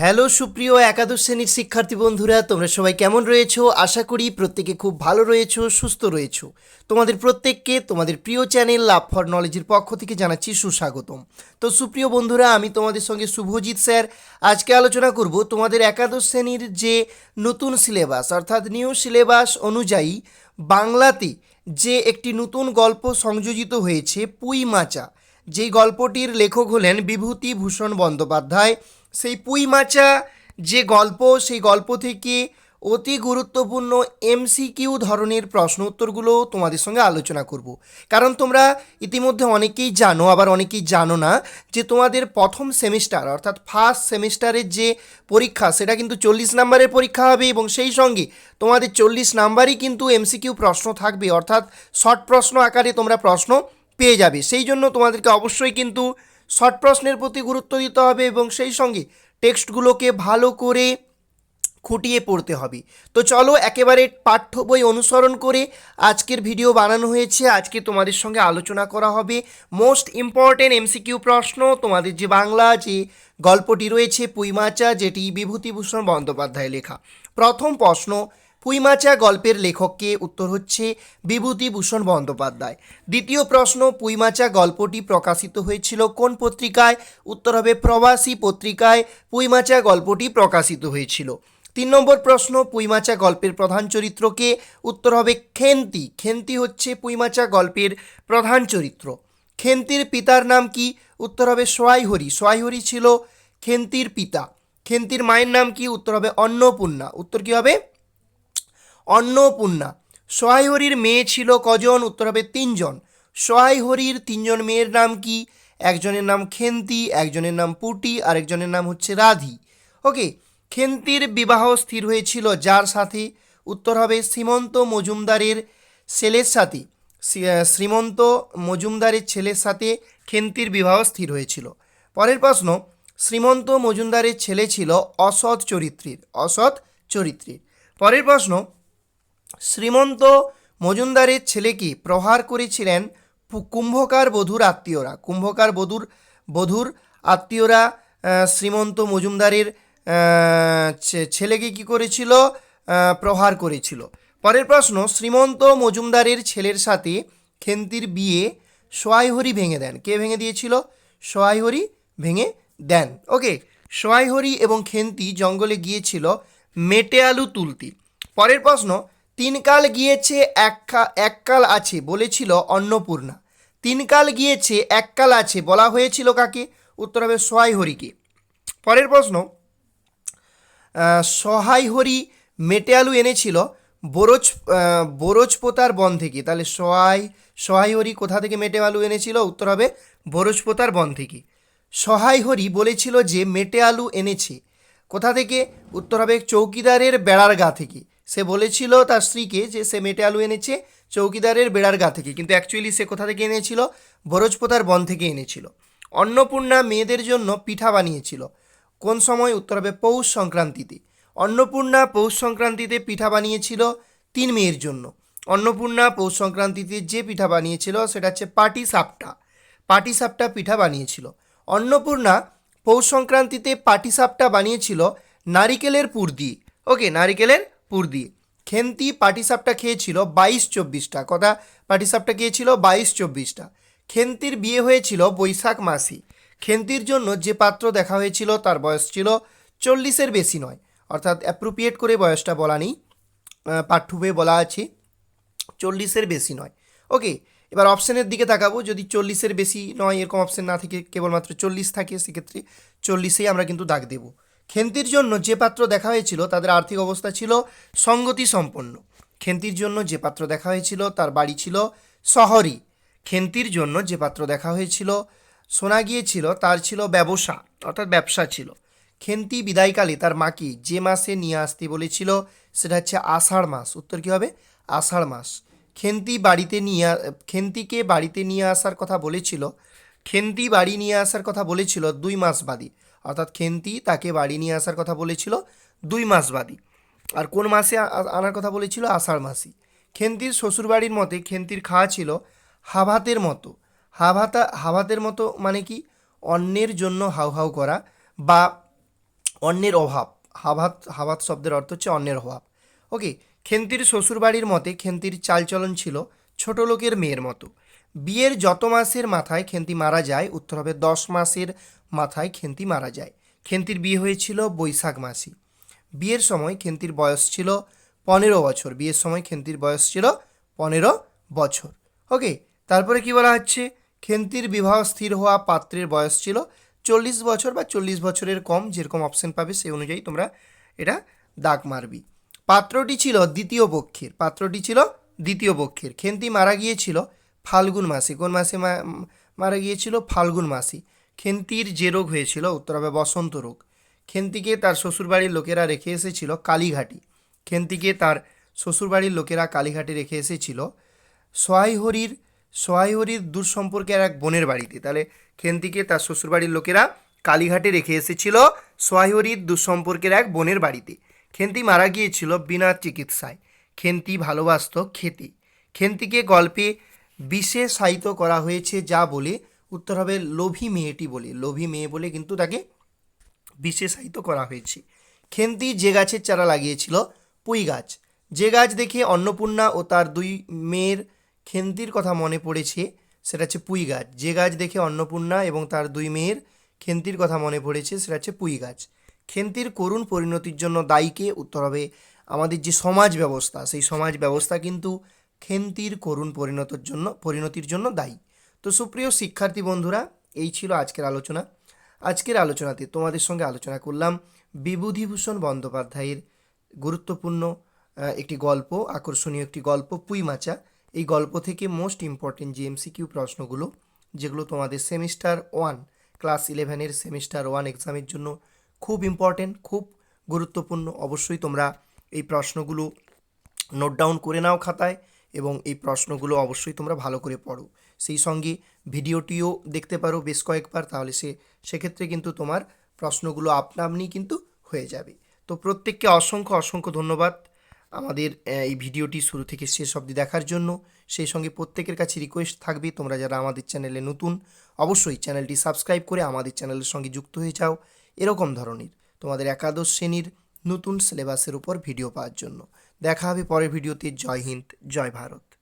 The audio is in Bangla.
হ্যালো সুপ্রিয় একাদশ শ্রেণির শিক্ষার্থী বন্ধুরা, তোমরা সবাই কেমন রয়েছো? আশা করি প্রত্যেকে খুব ভালো রয়েছো, সুস্থ রয়েছো। তোমাদের প্রত্যেককে তোমাদের প্রিয় চ্যানেল লাভ ফর নলেজের পক্ষ থেকে জানাচ্ছি সুস্বাগতম। তো সুপ্রিয় বন্ধুরা, আমি তোমাদের সঙ্গে শুভজিৎ স্যার। আজকে আলোচনা করব তোমাদের একাদশ শ্রেণির যে নতুন সিলেবাস, অর্থাৎ নিউ সিলেবাস অনুযায়ী বাংলাতে যে একটি নতুন গল্প সংযোজিত হয়েছে পুই মাচা যেই গল্পটির লেখক হলেন বিভূতি ভূষণ বন্দ্যোপাধ্যায়। সেই পুই মাচা, যে গল্প, সেই গল্প থেকে অতি গুরুত্বপূর্ণ এমসিকিউ ধরনের প্রশ্ন উত্তরগুলো তোমাদের সঙ্গে আলোচনা করব। কারণ তোমরা ইতিমধ্যে অনেকেই জানো, আবার অনেকেই জানো না, যে তোমাদের প্রথম সেমিস্টার, অর্থাৎ ফার্স্ট সেমিস্টারের যে পরীক্ষা, সেটা কিন্তু চল্লিশ নাম্বারের পরীক্ষা হবে এবং সেই সঙ্গে তোমাদের চল্লিশ নাম্বারই কিন্তু এমসিকিউ প্রশ্ন থাকবে, অর্থাৎ শর্ট প্রশ্ন আকারে তোমরা প্রশ্ন পেয়ে যাবে। সেই জন্য তোমাদেরকে অবশ্যই কিন্তু শর্ট প্রশ্নের প্রতি গুরুত্ব দিতে হবে এবং সেই সঙ্গে টেক্সটগুলোকে ভালো করে খুঁটিয়ে পড়তে হবে। তো চলো একেবারে পাঠ্য বই অনুসরণ করে আজকের ভিডিও বানানো হয়েছে। আজকে তোমাদের সঙ্গে আলোচনা করা হবে মোস্ট ইম্পর্টেন্ট এমসিকিউ প্রশ্ন, তোমাদের যে বাংলা যে গল্পটি রয়েছে, পুইমাচা, যেটি বিভূতিভূষণ বন্দ্যোপাধ্যায় লেখা। প্রথম প্রশ্ন পুইমাচা গল্পের লেখককে উত্তর হচ্ছে বিভূতিভূষণ বন্দ্যোপাধ্যায়। দ্বিতীয় প্রশ্ন, পুইমাচা গল্পটি প্রকাশিত হয়েছিল কোন পত্রিকায়? উত্তর হবে প্রবাসী পত্রিকায়, পুইমাচা গল্পটি প্রকাশিত হয়েছিল। তিন নম্বর প্রশ্ন, পুইমাচা গল্পের প্রধান চরিত্রকে? উত্তর হবে খেন্তি। খেন্তি হচ্ছে পুইমাচা গল্পের প্রধান চরিত্র। খেন্তির পিতার নাম কি? উত্তর হবে সোয়াইহরি। সোয়াইহরি ছিল খেন্তির পিতা। খেন্তির মায়ের নাম কি? উত্তর হবে অন্নপূর্ণা। উত্তর কি হবে? অন্নপূর্ণা। সোহাইহরির মেয়ে ছিল কজন? উত্তর হবে তিনজন। সোহাইহরির তিনজন মেয়ের নাম কি? একজনের নাম খেন্তি, একজনের নাম পুটি, আরেকজনের নাম হচ্ছে রাধি। ওকে, খেন্তির বিবাহ স্থির হয়েছিল যার সাথে? উত্তর হবে শ্রীমন্ত মজুমদারের ছেলের সাথে। শ্রীমন্ত মজুমদারের ছেলের সাথে খেন্তির বিবাহ স্থির হয়েছিল। পরের প্রশ্ন, শ্রীমন্ত মজুমদারের ছেলে ছিল অসৎ চরিত্রের অসৎ চরিত্রের। পরের প্রশ্ন শ্রীমন্ত মজুমদারের ছেলেকে প্রহার করেছিলেন কুম্ভকার বধূর আত্মীয়রা। কুম্ভকার বধূর বধূর আত্মীয়রা শ্রীমন্ত মজুমদারের ছেলেকে কি করেছিল? প্রহার করেছিল। পরের প্রশ্ন, শ্রীমন্ত মজুমদারের ছেলের সাথে খেন্তির বিয়ে সোয়াইহরি ভেঙে দেন। কে ভেঙে দিয়েছিল? সোয়াইহরি ভেঙে দেন। ওকে, সোয়াইহরি এবং খেন্তি জঙ্গলে গিয়েছিল মেটে আলু তুলতি। পরের প্রশ্ন তিনকাল গিয়েছে, এককা- এককাল আছে বলেছিল অন্নপূর্ণা। তিনকাল গিয়েছে, এককাল আছে বলা হয়েছিল কাকে? উত্তর হবে সোয়াইহরিকে পরের প্রশ্ন সহায় হরি মেটে আলু এনেছিল বোরজ বোরজপোতার বন থেকে। তাহলে সহায় সহায় হরি কোথা থেকে মেটে আলু এনেছিল? উত্তর হবে বোরজপোতার বন থেকে। সহায় হরি বলেছিল যে মেটে আলু এনেছে। কোথা থেকে? উত্তর হবে চৌকিদারের বেড়ার গা থেকে। সে বলেছিল তার স্ত্রীকে যে সে মেটে আলু এনেছে চৌকিদারের বেড়ার গা থেকে, কিন্তু অ্যাকচুয়ালি সে কোথা থেকে এনেছিল? বরজপোতার বন থেকে এনেছিল। অন্নপূর্ণা মেয়েদের জন্য পিঠা বানিয়েছিল। কোন সময়? উত্তর হবে পৌষ সংক্রান্তিতে। অন্নপূর্ণা পৌষ সংক্রান্তিতে পিঠা বানিয়েছিল তিন মেয়ের জন্য। অন্নপূর্ণা পৌষ সংক্রান্তিতে যে পিঠা বানিয়েছিল, সেটা হচ্ছে পাটি সাপটা। পাটি সাপটা পিঠা বানিয়েছিল। অন্নপূর্ণা পৌষ সংক্রান্তিতে পাটি সাপটা বানিয়েছিল নারিকেলের পুর দিয়ে। ওকে নারিকেলের পুর দিয়ে। খেন্তি পাটিসাপটা খেয়েছিল বাইশ চব্বিশটা। কথা পাটিসাপটা খেয়েছিল বাইশ চব্বিশটা। খেন্তির বিয়ে হয়েছিল বৈশাখ মাসে। খেন্তির জন্য যে পাত্র দেখা হয়েছিল তার বয়স ছিল চল্লিশের বেশি নয়। অর্থাৎ অ্যাপ্রোপ্রিয়েট করে বয়সটা বলা নেই। আহ, পাঠ্য বইয়ে বলা আছে চল্লিশের বেশি নয়। ওকে এবার অপশানের দিকে তাকাবো। যদি চল্লিশের বেশি নয় এরকম অপশান না থেকে কেবলমাত্র চল্লিশ থাকে সেক্ষেত্রে চল্লিশেই আমরা কিন্তু দাগ দেব। খেন্তির জন্য যে পাত্র দেখা হয়েছিল, তাদের আর্থিক অবস্থা ছিল সঙ্গতি সম্পন্ন খেন্তির জন্য যে পাত্র দেখা হয়েছিল, তার বাড়ি ছিল শহরে। খেন্তির জন্য যে পাত্র দেখা হয়েছিল, শোনা গিয়েছিল তার ছিল ব্যবসা, অর্থাৎ ব্যবসা ছিল। খেন্তি বিদায়কালে তার মাকে যে মাসে নিয়ে আসতে বলেছিল, সেটা হচ্ছে আষাঢ় মাস। উত্তর কী হবে? আষাঢ় মাস। খেন্তি বাড়িতে নিয়ে খেন্তিকে বাড়িতে নিয়ে আসার কথা বলেছিল, খেন্তি বাড়ি নিয়ে আসার কথা বলেছিল দুই মাস বাদে। অর্থাৎ খেন্তি তাকে বাড়ি নিয়ে আসার কথা বলেছিল দুই মাস বাদে। আর কোন মাসে আনার কথা বলেছিল? আষাঢ় মাসি। খেন্তির শ্বশুরবাড়ির মতে খেন্তির খাওয়া ছিল হাভাতের মতো। হাভাতা, হাভাতের মতো মানে কি? অন্যের জন্য হাউ হাউ করা বা অন্যের অভাব। হাভাত হাভাত শব্দের অর্থ হচ্ছে অন্যের অভাব। ওকে, খেন্তির শ্বশুরবাড়ির মতে খেন্তির চালচলন ছিল ছোট লোকের মেয়ের মতো। বিয়ের যত মাসের মাথায় খেন্তি মারা যায়, উত্তর হবে দশ মাসের মাথায় খেন্তি মারা যায়। খেন্তির বিয়ে হয়েছিল বৈশাখ মাসি। বিয়ের সময় খেন্তির বয়স ছিল পনেরো বছর। বিয়ের সময় খেন্তির বয়স ছিল পনেরো বছর। ওকে তারপরে কি বলা হচ্ছে? খেন্তির বিবাহ স্থির হওয়া পাত্রের বয়স ছিল চল্লিশ বছর বা চল্লিশ বছরের কম, যেরকম অপশন পাবে সেই অনুযায়ী তোমরা এটা দাগ মারবি। পাত্রটি ছিল দ্বিতীয় পক্ষের। পাত্রটি ছিল দ্বিতীয় পক্ষের। খেন্তি মারা গিয়েছিল ফাল্গুন মাসে। কোন মাসে মারা গিয়েছিল? ফাল্গুন মাসে। খেন্তির যে রোগ হয়েছিল, উত্তর হবে বসন্ত রোগ। খেন্তিকে তার শ্বশুরবাড়ির লোকেরা রেখে এসেছিল কালীঘাটি। খেন্তিকে তার শ্বশুরবাড়ির লোকেরা কালীঘাটে রেখে এসেছিল সোহাইহরির সোহাইহরির দূর সম্পর্কের এক বোনের বাড়িতে। তাহলে খেন্তিকে তার শ্বশুরবাড়ির লোকেরা কালীঘাটে রেখে এসেছিল সোহাইহরির দূর সম্পর্কের এক বোনের বাড়িতে। খেন্তি মারা গিয়েছিল বিনা চিকিৎসায়। খেন্তি ভালোবাসত খেতে। খেন্তিকে গল্পে বিশেষায়িত করা হয়েছে যা বলে, উত্তর হবে লোভী মেয়েটি বলে। লোভী মেয়ে বলে কিন্তু তাকে বিশেষায়িত করা হয়েছে। খেন্তি যে গাছের চারা লাগিয়েছিল, পুঁই গাছ। যে গাছ দেখে অন্নপূর্ণা ও তার দুই মেয়ের খেন্তির কথা মনে পড়েছে, সেটা হচ্ছে পুঁই গাছ। যে গাছ দেখে অন্নপূর্ণা এবং তার দুই মেয়ের খেন্তির কথা মনে পড়েছে, সেটা হচ্ছে পুঁই গাছ। খেন্তির করুণ পরিণতির জন্য দায়ীকে, উত্তর হবে, আমাদের যে সমাজ ব্যবস্থা, সেই সমাজ ব্যবস্থা কিন্তু খেন্তির করুণ পরিণতির জন্য পরিণতির জন্য দায়ী। তো সুপ্রিয় শিক্ষার্থী বন্ধুরা, এই ছিল আজকের আলোচনা। আজকের আলোচনাতে তোমাদের সঙ্গে আলোচনা করলাম বিভূতিভূষণ বন্দ্যোপাধ্যায়ের গুরুত্বপূর্ণ একটি গল্প, আকর্ষণীয় একটি গল্প পুইমাচা এই গল্প থেকে মোস্ট ইম্পর্টেন্ট যে এমসিকিউ প্রশ্নগুলো, যেগুলো তোমাদের সেমিস্টার ওয়ান ক্লাস ইলেভেনের সেমিস্টার ওয়ান এক্সামের জন্য খুব ইম্পর্টেন্ট খুব গুরুত্বপূর্ণ। অবশ্যই তোমরা এই প্রশ্নগুলো নোট ডাউন করে নাও খাতায়। এবং এই প্রশ্নগুলো অবশ্যই তোমরা ভালো করে পড়ো। সেই সঙ্গে ভিডিওটিও দেখতে পারো বেশ কয়েকবার, তাহলে সে, সেক্ষেত্রে কিন্তু তোমার প্রশ্নগুলো আপনা আপনি কিন্তু হয়ে যাবে। তো প্রত্যেককে অসংখ্য অসংখ্য ধন্যবাদ আমাদের এই ভিডিওটি শুরু থেকে শেষ অবধি দেখার জন্য। সেই সঙ্গে প্রত্যেকের কাছে রিকোয়েস্ট থাকবে, তোমরা যারা আমাদের চ্যানেলে নতুন, অবশ্যই চ্যানেলটি সাবস্ক্রাইব করে আমাদের চ্যানেলের সঙ্গে যুক্ত হয়ে যাও এরকম ধরনের তোমাদের একাদশ শ্রেণির নতুন সিলেবাসের উপর ভিডিও পাওয়ার জন্য। দেখা হবে পরের ভিডিওতে। জয় হিন্দ জয় ভারত।